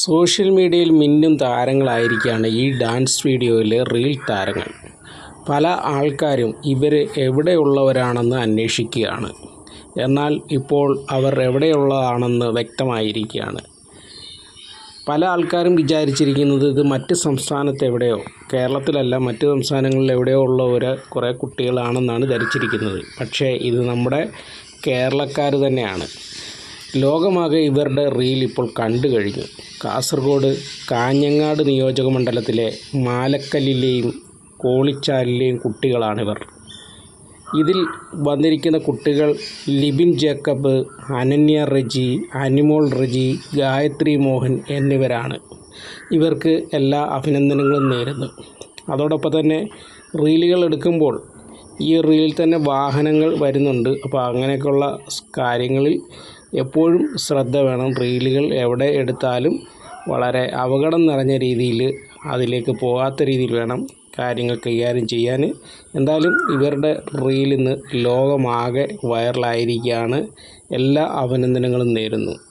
Social മീഡിയയിൽ മിന്നും താരങ്ങളായിരിക്കുകയാണ് ഈ ഡാൻസ് വീഡിയോയിലെ റീൽ താരങ്ങൾ. പല ആൾക്കാരും ഇവർ എവിടെയുള്ളവരാണെന്ന് അന്വേഷിക്കുകയാണ്. എന്നാൽ ഇപ്പോൾ അവർ എവിടെയുള്ളതാണെന്ന് വ്യക്തമായിരിക്കുകയാണ്. പല ആൾക്കാരും വിചാരിച്ചിരിക്കുന്നത് ഇത് മറ്റ് സംസ്ഥാനത്ത് എവിടെയോ കേരളത്തിലല്ല മറ്റ് സംസ്ഥാനങ്ങളിൽ എവിടെയോ ഉള്ളവർ കുറേ കുട്ടികളാണെന്നാണ് ധരിച്ചിരിക്കുന്നത്. പക്ഷേ ഇത് നമ്മുടെ കേരളക്കാർ തന്നെയാണ്. ലോകമാകെ ഇവരുടെ റീൽ ഇപ്പോൾ കണ്ടു കഴിഞ്ഞു. കാസർഗോഡ് കാഞ്ഞങ്ങാട് നിയോജക മണ്ഡലത്തിലെ മാലക്കല്ലിലെയും കോളിച്ചാലിലെയും കുട്ടികളാണിവർ. ഇതിൽ വന്നിരിക്കുന്ന കുട്ടികൾ ലിബിൻ ജേക്കബ് അനന്യ റജി അനിമോൾ റജി ഗായത്രി മോഹൻ എന്നിവരാണ്. ഇവർക്ക് എല്ലാ അഭിനന്ദനങ്ങളും നേരുന്നു. അതോടൊപ്പം തന്നെ റീലുകൾ എടുക്കുമ്പോൾ ഈ റീലിൽ തന്നെ വാഹനങ്ങൾ വരുന്നുണ്ട്. അപ്പോൾ അങ്ങനെയൊക്കെയുള്ള കാര്യങ്ങളിൽ എപ്പോഴും ശ്രദ്ധ വേണം. റീലുകൾ എവിടെ എടുത്താലും വളരെ അപകടം നിറഞ്ഞ രീതിയിൽ അതിലേക്ക് പോകാത്ത രീതിയിൽ വേണം കാര്യങ്ങൾ കൈകാര്യം ചെയ്യാൻ. എന്തായാലും ഇവരുടെ റീൽ ഇന്ന് ലോകമാകെ വൈറലായിരിക്കുകയാണ്. എല്ലാ അഭിനന്ദനങ്ങളും നേരുന്നു.